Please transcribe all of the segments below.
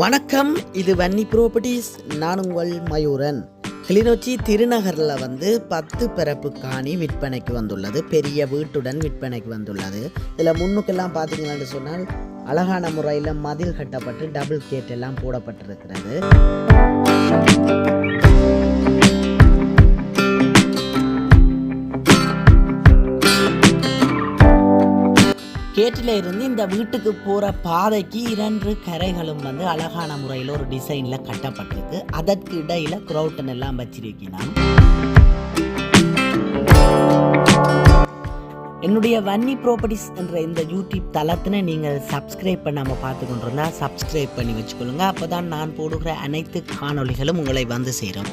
வணக்கம் இது வன்னி ப்ராப்பர்ட்டிஸ் நான் உங்கள் மயூரன். கிளிநொச்சி திருநகரில் வந்து பத்து பிறப்பு காணி விற்பனைக்கு வந்துள்ளது. பெரிய வீட்டுடன் விற்பனைக்கு வந்துள்ளது. இதில் முன்னுக்கெல்லாம் பார்த்தீங்கன்னு சொன்னால் அழகான முறையில் மதில் கட்டப்பட்டு டபுள் கேட் எல்லாம் போடப்பட்டிருக்கிறது. கேட்டில் இருந்து இந்த வீட்டுக்கு போகிற பாதைக்கு இரண்டு கரைகளும் வந்து அழகான முறையில் ஒரு டிசைனில் கட்டப்பட்டிருக்கு. அதற்கு இடையில் க்ரௌட்டன் எல்லாம் வச்சிருக்கிறான். என்னுடைய வன்னி ப்ராப்பர்ட்டிஸ் என்ற இந்த யூடியூப் தளத்தினை நீங்கள் சப்ஸ்கிரைப் பண்ணாமல் பார்த்து கொண்டிருந்தா சப்ஸ்கிரைப் பண்ணி வச்சுக்கொள்ளுங்க. அப்போ தான் நான் போடுகிற அனைத்து காணொளிகளும் உங்களை வந்து சேரும்.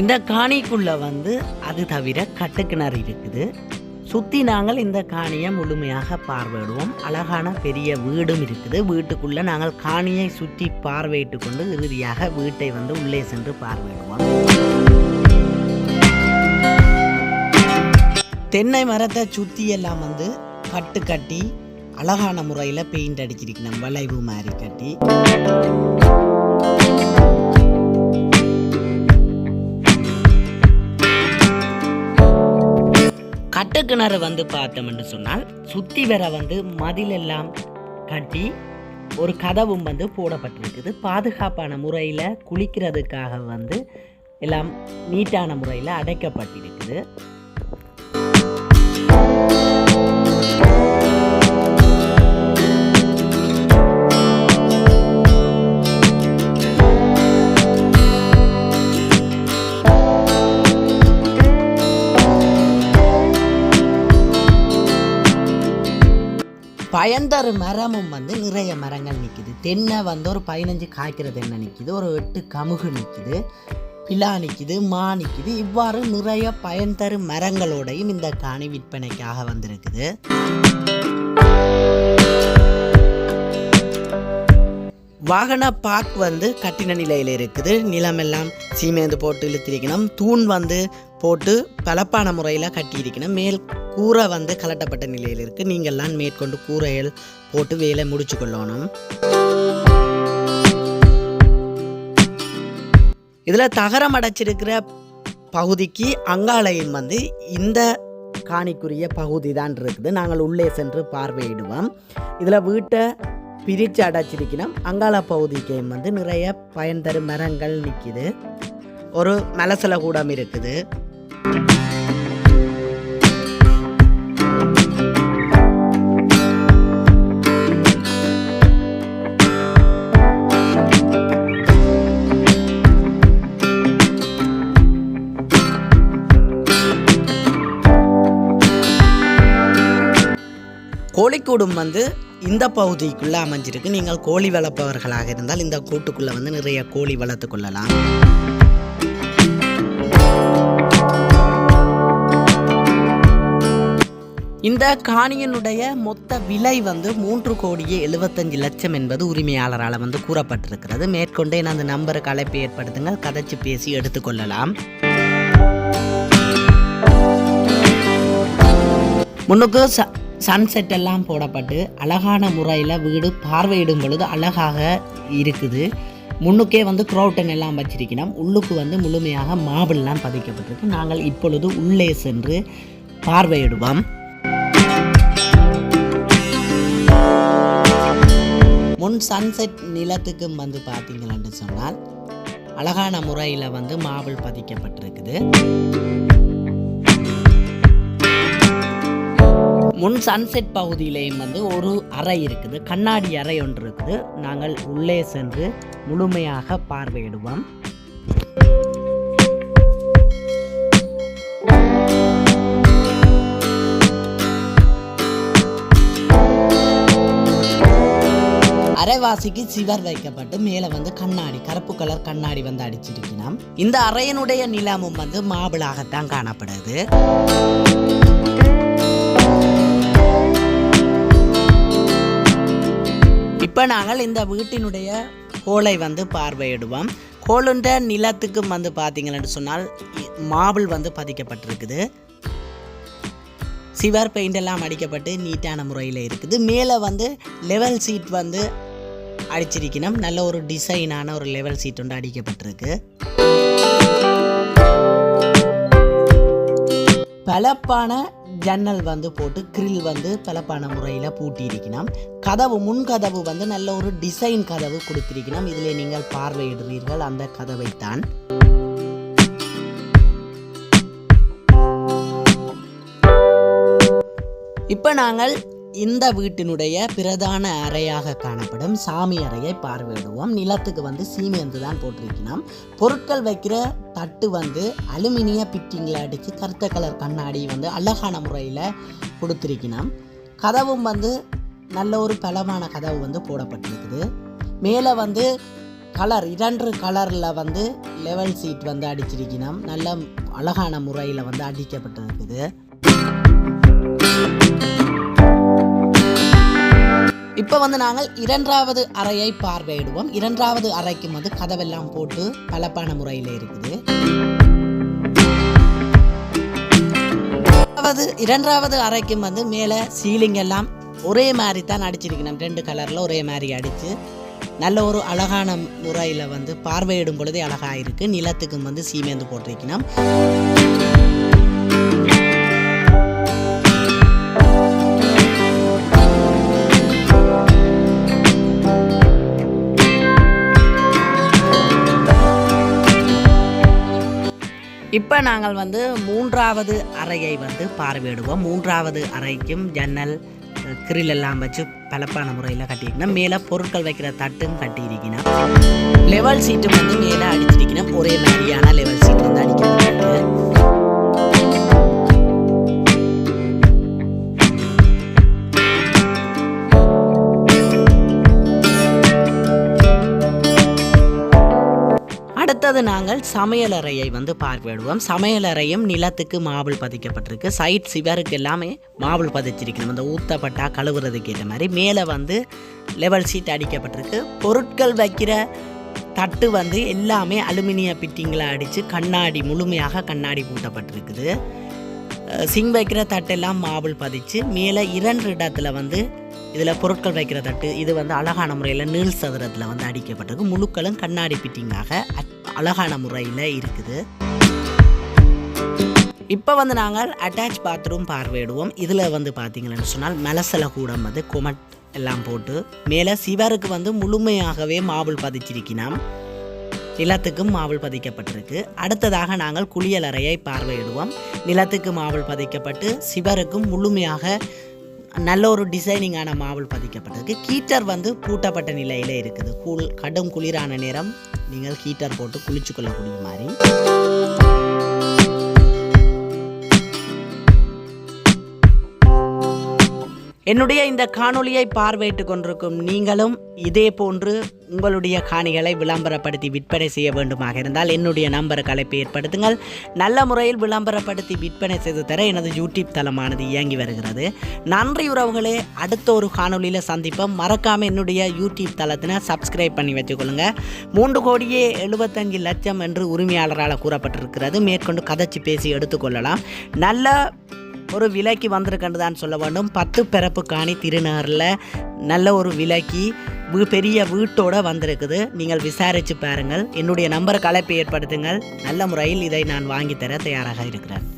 இந்த காணிக்குள்ள வந்து அது தவிர கட்டுக்கிணறு இருக்குது. சுற்றி நாங்கள் இந்த காணியை முழுமையாக பார்வையிடுவோம். அழகான பெரிய வீடும் இருக்குது. வீட்டுக்குள்ளே நாங்கள் காணியை சுற்றி பார்வையிட்டு கொண்டு இறுதியாக வீட்டை வந்து உள்ளே சென்று பார்வையிடுவோம். தென்னை மரத்தை சுற்றி எல்லாம் வந்து கட்டு கட்டி அழகான முறையில் பெயிண்ட் அடிச்சிருக்கணும். வளைவு மாதிரி கட்டி. கிணறு வந்து பார்த்தோம்னு சொன்னால் சுத்தி வர வந்து மதிலெல்லாம் கட்டி ஒரு கதவும் வந்து போடப்பட்டிருக்குது. பாதுகாப்பான முறையில் குளிக்கிறதுக்காக வந்து எல்லாம் நீட்டான முறையில் அடைக்கப்பட்டிருக்குது. பயந்தரு மரமும் வந்து நிறைய மரங்கள் நிற்கிது தென்னை வந்து ஒரு பதினஞ்சு காய்க்கிற தென்னை நிற்கிது ஒரு எட்டு கமுகு நிற்கிது பிலா நிற்கிது மா நிற்கிது இவ்வாறு நிறைய பயன்தரு மரங்களோடையும் இந்த காணி விற்பனைக்காக வந்திருக்குது. வாகன பார்க் வந்து கட்டின நிலையில் இருக்குது. நிலமெல்லாம் சீமேந்து போட்டு இழுத்திருக்கணும். தூண் வந்து போட்டு பலப்பான முறையில் கட்டியிருக்கணும். மேல் கூரை வந்து கலட்டப்பட்ட நிலையில் இருக்குது நீங்கள்லாம் மேற்கொண்டு கூரைகள் போட்டு வேலை முடிச்சு கொள்ளணும். இதில் தகரம் அடைச்சிருக்கிற பகுதிக்கு அங்காளையும் வந்து இந்த காணிக்குரிய பகுதி தான் இருக்குது. நாங்கள் உள்ளே சென்று பார்வையிடுவோம். இதில் வீட்டை பிரித்து அடைச்சிருக்கணும். அங்காள பகுதிக்கு வந்து நிறைய பயன் தரும் மரங்கள் நிற்கிது ஒரு மலசல கூடம் இருக்குது. கோழிக்கூடும் வந்து இந்த பகுதிக்குள்ளே அமைஞ்சிருக்கு. நீங்கள் கோழி வளர்ப்பவர்களாக இருந்தால் இந்த கூட்டுக்குள்ளே வந்து நிறைய கோழி வளர்த்து கொள்ளலாம். இந்த காணியினுடைய மொத்த விலை வந்து மூன்று கோடியே எழுபத்தஞ்சு லட்சம் என்பது உரிமையாளரால் வந்து கூறப்பட்டிருக்கிறது. மேற்கொண்டே நான் அந்த நம்பருக்கு அழைப்பு ஏற்படுத்துங்கள். கதைச்சு பேசி எடுத்துக்கொள்ளலாம் முன்னுக்கு ச சன்செட் எல்லாம் போடப்பட்டு அழகான முறையில் வீடு பார்வையிடும் பொழுது அழகாக இருக்குது. முன்னுக்கே வந்து க்ரௌட்டன் எல்லாம் வச்சிருக்கணும். உள்ளுக்கு வந்து முழுமையாக மாபிள்லாம் பதிக்கப்பட்டிருக்கு. நாங்கள் இப்பொழுது உள்ளே சென்று பார்வையிடுவோம். முன் சன்செட் நிலத்துக்கும் வந்து பார்த்தீங்கன்னு சொன்னால் அழகான முறையில் வந்து மாபிள் பதிக்கப்பட்டிருக்குது. முன் சன்செட் பகுதியிலேயும் வந்து ஒரு அறை இருக்குது. கண்ணாடி அறை ஒன்று இருக்குது. நாங்கள் உள்ளே சென்று முழுமையாக பார்வையிடுவோம். அரைவாசிக்கு சிவர் வைக்கப்பட்டு மேலே வந்து கண்ணாடி கருப்பு கலர் கண்ணாடி வந்து அடிச்சிருக்கணும் இந்த அறையினுடைய நிலமும் வந்து மாபிளாகத்தான் காணப்படுது. இப்போ நாங்கள் இந்த வீட்டினுடைய கோலை வந்து பார்வையிடுவோம். கோளுண்ட நிலத்துக்கும் வந்து பார்த்தீங்கன்னு சொன்னால் மாபிள் வந்து பதிக்கப்பட்டிருக்குது. சிவர் பெயிண்ட் எல்லாம் அடிக்கப்பட்டு நீட்டான முறையில் இருக்குது. மேலே வந்து லெவல் சீட் வந்து அடிச்சிருக்கணும். நல்ல ஒரு டிசைனான ஒரு லெவல் சீட் வந்து அடிக்கப்பட்டிருக்கு. பலப்பான ஜன்னல் வந்து போட்டு கிரில் வந்து பலப்பான முறையில் பூட்டியிருக்கணும். கதவு முன்கதவு வந்து நல்ல ஒரு டிசைன் கதவு கொடுத்திருக்கணும். இதில் நீங்கள் பார்வையிடுவீர்கள் அந்த கதவைத்தான் இப்போ நாங்கள் இந்த வீட்டினுடைய பிரதான அறையாக காணப்படும் சாமி அறையை பார்வையிடுவோம். நிலத்துக்கு வந்து சீமெந்து தான் போட்டிருக்கணும். பொருட்கள் வைக்கிற தட்டு வந்து அலுமினிய பிட்டிங்கில் அடித்து கருத்த கலர் கண்ணாடி வந்து அழகான முறையில் கொடுத்துருக்கணும். கதவும் வந்து நல்ல ஒரு பலமான கதவு வந்து போடப்பட்டிருக்குது. மேலே வந்து கலர் இரண்டு கலரில் வந்து லெவல் சீட் வந்து அடிச்சிருக்கணும். நல்ல அழகான முறையில் வந்து அடிக்கப்பட்டிருக்குது. இப்போ வந்து நாங்கள் இரண்டாவது அறையை பார்வையிடுவோம். இரண்டாவது அறைக்கும் வந்து கதவெல்லாம் போட்டு பலப்பான முறையில் இருக்குது. இரண்டாவது அறைக்கும் வந்து மேலே சீலிங் எல்லாம் ஒரே மாதிரி தான் அடிச்சிருக்கணும். ரெண்டு கலரில் ஒரே மாதிரி அடித்து நல்ல ஒரு அழகான முறையில் வந்து பார்வையிடும் பொழுதே அழகாக இருக்குது நிலத்துக்கும் வந்து சீமேந்து போட்டிருக்கணும். இப்போ நாங்கள் வந்து மூன்றாவது அறையை வந்து பார்வையிடுவோம். மூன்றாவது அறைக்கும் ஜன்னல் கிரில் எல்லாம் வச்சு பலப்பான முறையில் கட்டியிருக்கணும். மேலே பொருட்கள் வைக்கிற தட்டும் கட்டியிருக்கணும். லெவல் சீட்டும் வந்து மேலே அடிச்சிருக்கணும். ஒரே மாதிரியான லெவல் சீட் வந்து அடிக்கப்பட்டிருக்கு அடுத்தது நாங்கள் சமையலறையை வந்து பார்வையிடுவோம். சமையலறையும் நிலத்துக்கு மாவுள் பதிக்கப்பட்டிருக்கு. சைட் சிவருக்கு எல்லாமே மாவுள் பதிச்சிருக்கணும். அந்த ஊத்தப்பட்டா கழுவுறதுக்கு ஏற்ற மாதிரி மேலே வந்து லெவல் சீட் அடிக்கப்பட்டிருக்கு. பொருட்கள் வைக்கிற தட்டு வந்து எல்லாமே அலுமினிய பிட்டிங்கில் அடித்து கண்ணாடி முழுமையாக கண்ணாடி பூட்டப்பட்டிருக்குது. சிங் வைக்கிற தட்டெல்லாம் மாவுள் பதிச்சு மேலே இரண்டு இடத்துல வந்து இதில் பொருட்கள் வைக்கிற தட்டு இது வந்து அழகான முறையில் நீள் சதுரத்தில் வந்து அடிக்கப்பட்டிருக்கு. முழுக்களும் கண்ணாடி பிட்டிங்காக அழகான முறையில் இருக்குது. இப்போ வந்து நாங்கள் அட்டாச் பாத்ரூம் பார்வையிடுவோம். இதில் வந்து பார்த்தீங்கன்னு சொன்னால் மலசல கூடம் வந்து குமட் எல்லாம் போட்டு மேலே சிவருக்கு வந்து முழுமையாகவே மாவுள் பதிச்சிருக்கினோம். நிலத்துக்கும் மாவுள் பதிக்கப்பட்டிருக்கு. அடுத்ததாக நாங்கள் குளியலறையை பார்வையிடுவோம். நிலத்துக்கு மாவுள் பதிக்கப்பட்டு சிவருக்கும் முழுமையாக நல்ல ஒரு டிசைனிங்கான மாவுள் பதிக்கப்பட்டிருக்கு. கீட்டர் வந்து பூட்டப்பட்ட நிலையில் இருக்குது. கூழ் கடும் குளிரான நேரம் நீங்கள் ஹீட்டர் போட்டு குளிச்சு கொள்ளக்கூடிய மாதிரி. என்னுடைய இந்த காணொளியை பார்வையிட்டு கொண்டிருக்கும் நீங்களும் இதே போன்று உங்களுடைய காணிகளை விளம்பரப்படுத்தி விற்பனை செய்ய வேண்டுமாக இருந்தால் என்னுடைய நம்பருக்கு அழைப்பு ஏற்படுத்துங்கள். நல்ல முறையில் விளம்பரப்படுத்தி விற்பனை செய்து தர எனது யூடியூப் தளமானது இயங்கி வருகிறது. நன்றி உறவுகளே அடுத்த ஒரு காணொலியில் சந்திப்போம். மறக்காமல் என்னுடைய யூடியூப் தளத்தினை சப்ஸ்கிரைப் பண்ணி வச்சுக்கொள்ளுங்க மூன்று கோடியே எழுபத்தஞ்சு லட்சம் என்று உரிமையாளரால் கூறப்பட்டிருக்கிறது. மேற்கொண்டு கதைச்சி பேசி எடுத்துக்கொள்ளலாம் நல்ல ஒரு விலைக்கு வந்திருக்கின்றது தான் சொல்ல வேண்டும். பத்து பிறப்பு காணி திருநகரில் நல்ல ஒரு விலைக்கு பெரிய வீட்டோட வந்திருக்குது. நீங்கள் விசாரித்து பாருங்கள். என்னுடைய நம்பருக்கு அழைப்பு ஏற்படுத்துங்கள். நல்ல முறையில் இதை நான் வாங்கித்தர தயாராக இருக்கிறேன்.